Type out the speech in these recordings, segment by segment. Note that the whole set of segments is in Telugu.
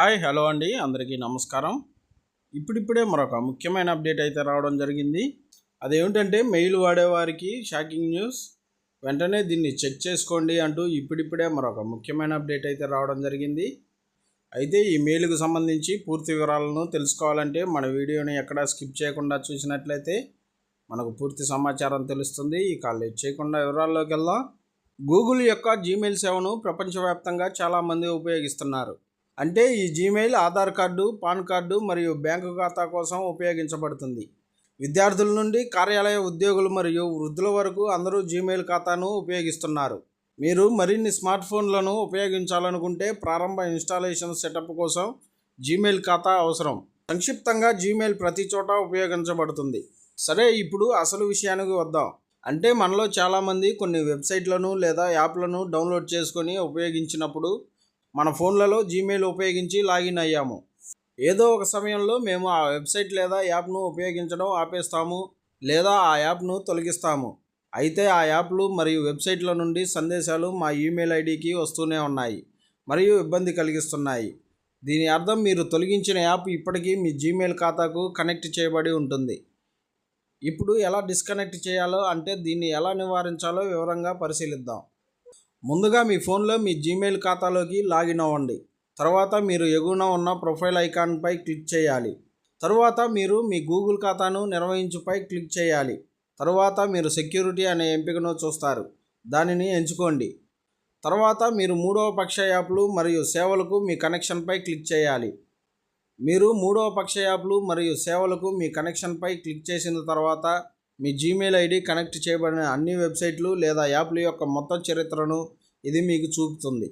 హాయ్ హలో అండి. అందరికీ నమస్కారం. ఇప్పుడిప్పుడే మరొక ముఖ్యమైన అప్డేట్ అయితే రావడం జరిగింది. అదేమిటంటే మెయిల్ వాడేవారికి షాకింగ్ న్యూస్. వెంటనే దీన్ని చెక్ చేసుకోండి అంటూ ఇప్పుడిప్పుడే మరొక ముఖ్యమైన అప్డేట్ అయితే రావడం జరిగింది. అయితే ఈ మెయిల్కు సంబంధించి పూర్తి వివరాలను తెలుసుకోవాలంటే మన వీడియోని ఎక్కడా స్కిప్ చేయకుండా చూసినట్లయితే మనకు పూర్తి సమాచారం తెలుస్తుంది. ఈ కాల్ చేయకుండా వివరాల్లోకి వెళ్దాం. గూగుల్ యొక్క జీమెయిల్ సేవను ప్రపంచవ్యాప్తంగా చాలామంది ఉపయోగిస్తున్నారు. అంటే ఈ Gmail Aadhaar card PAN card మరియు బ్యాంకు ఖాతా కోసం ఉపయోగించబడుతుంది. విద్యార్థుల నుండి కార్యాలయ ఉద్యోగులు మరియు వృద్ధుల వరకు అందరూ జీమెయిల్ ఖాతాను ఉపయోగిస్తున్నారు. మీరు మరిన్ని స్మార్ట్ ఫోన్లను ఉపయోగించాలనుకుంటే ప్రారంభ ఇన్స్టాలేషన్ సెటప్ కోసం జీమెయిల్ ఖాతా అవసరం. సంక్షిప్తంగా జీమెయిల్ ప్రతి చోట ఉపయోగించబడుతుంది. సరే ఇప్పుడు అసలు విషయానికి వద్దాం. అంటే మనలో చాలామంది కొన్ని వెబ్సైట్లను లేదా యాప్లను డౌన్లోడ్ చేసుకొని ఉపయోగించినప్పుడు మన ఫోన్లలో జీమెయిల్ ఉపయోగించి లాగిన్ అయ్యాము. ఏదో ఒక సమయంలో మేము ఆ వెబ్సైట్ లేదా యాప్ను ఉపయోగించడం ఆపేస్తాము లేదా ఆ యాప్ను తొలగిస్తాము. అయితే ఆ యాప్లు మరియు వెబ్సైట్ల నుండి సందేశాలు మా ఈమెయిల్ ఐడికి వస్తూనే ఉన్నాయి మరియు ఇబ్బంది కలిగిస్తున్నాయి. దీని అర్థం మీరు తొలగించిన యాప్ ఇప్పటికీ మీ జీమెయిల్ ఖాతాకు కనెక్ట్ చేయబడి ఉంటుంది. ఇప్పుడు ఎలా డిస్కనెక్ట్ చేయాలో అంటే దీన్ని ఎలా నివారించాలో వివరంగా పరిశీలిద్దాం. ముందుగా మీ ఫోన్లో మీ జీమెయిల్ ఖాతాలోకి లాగిన్ అవ్వండి. తర్వాత మీరు ఎగువన ఉన్న ప్రొఫైల్ ఐకాన్పై క్లిక్ చేయాలి. తరువాత మీరు మీ గూగుల్ ఖాతాను నిర్వహించుపై క్లిక్ చేయాలి. తరువాత మీరు సెక్యూరిటీ అనే ఎంపికను చూస్తారు. దానిని ఎంచుకోండి. తర్వాత మీరు మూడవ పక్ష యాప్లు మరియు సేవలకు మీ కనెక్షన్పై క్లిక్ చేయాలి. మీరు మూడవ పక్ష యాప్లు మరియు సేవలకు మీ కనెక్షన్పై క్లిక్ చేసిన తర్వాత మీ జీమెయిల్ ఐడి కనెక్ట్ చేయబడిన అన్ని వెబ్సైట్లు లేదా యాప్ల యొక్క మొత్తం చరిత్రను ఇది మీకు చూపుతుంది.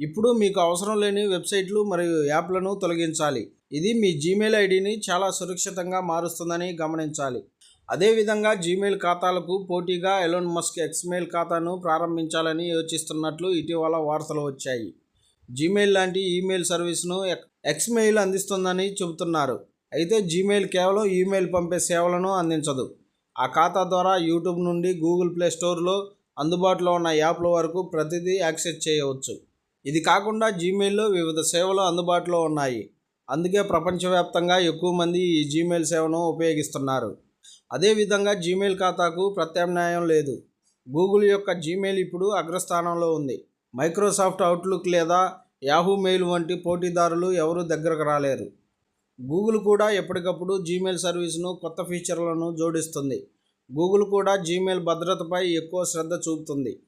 ఇప్పుడు మీకు అవసరం లేని వెబ్సైట్లు మరియు యాప్లను తొలగించాలి. ఇది మీ జీమెయిల్ ఐడిని చాలా సురక్షితంగా మారుస్తుందని గమనించాలి. అదేవిధంగా జీమెయిల్ ఖాతాలకు పోటీగా ఎలోన్ మస్క్ ఎక్స్మెయిల్ ఖాతాను ప్రారంభించాలని యోచిస్తున్నట్లు ఇటీవల వార్తలు వచ్చాయి. జీమెయిల్ లాంటి ఈమెయిల్ సర్వీస్ను ఎక్స్మెయిల్ అందిస్తుందని చెబుతున్నారు. అయితే జీమెయిల్ కేవలం ఈమెయిల్ పంపే సేవలను అందించదు. ఆ ఖాతా ద్వారా యూట్యూబ్ నుండి గూగుల్ ప్లే స్టోర్లో అందుబాటులో ఉన్న యాప్ల వరకు ప్రతిదీ యాక్సెస్ చేయవచ్చు. ఇది కాకుండా జీమెయిల్లో వివిధ సేవలు అందుబాటులో ఉన్నాయి. అందుకే ప్రపంచవ్యాప్తంగా ఎక్కువ మంది ఈ జీమెయిల్ సేవను ఉపయోగిస్తున్నారు. అదేవిధంగా జీమెయిల్ ఖాతాకు ప్రత్యామ్నాయం లేదు. గూగుల్ యొక్క జీమెయిల్ ఇప్పుడు అగ్రస్థానంలో ఉంది. మైక్రోసాఫ్ట్ అవుట్లుక్ లేదా యాహూ మెయిల్ వంటి పోటీదారులు ఎవరూ దగ్గరకు రాలేరు. గూగుల్ కూడా ఎప్పటికప్పుడు జీమెయిల్ సర్వీస్ను కొత్త ఫీచర్లను జోడిస్తుంది. గూగుల్ కూడా జీమెయిల్ భద్రతపై ఎక్కువ శ్రద్ధ చూపుతుంది.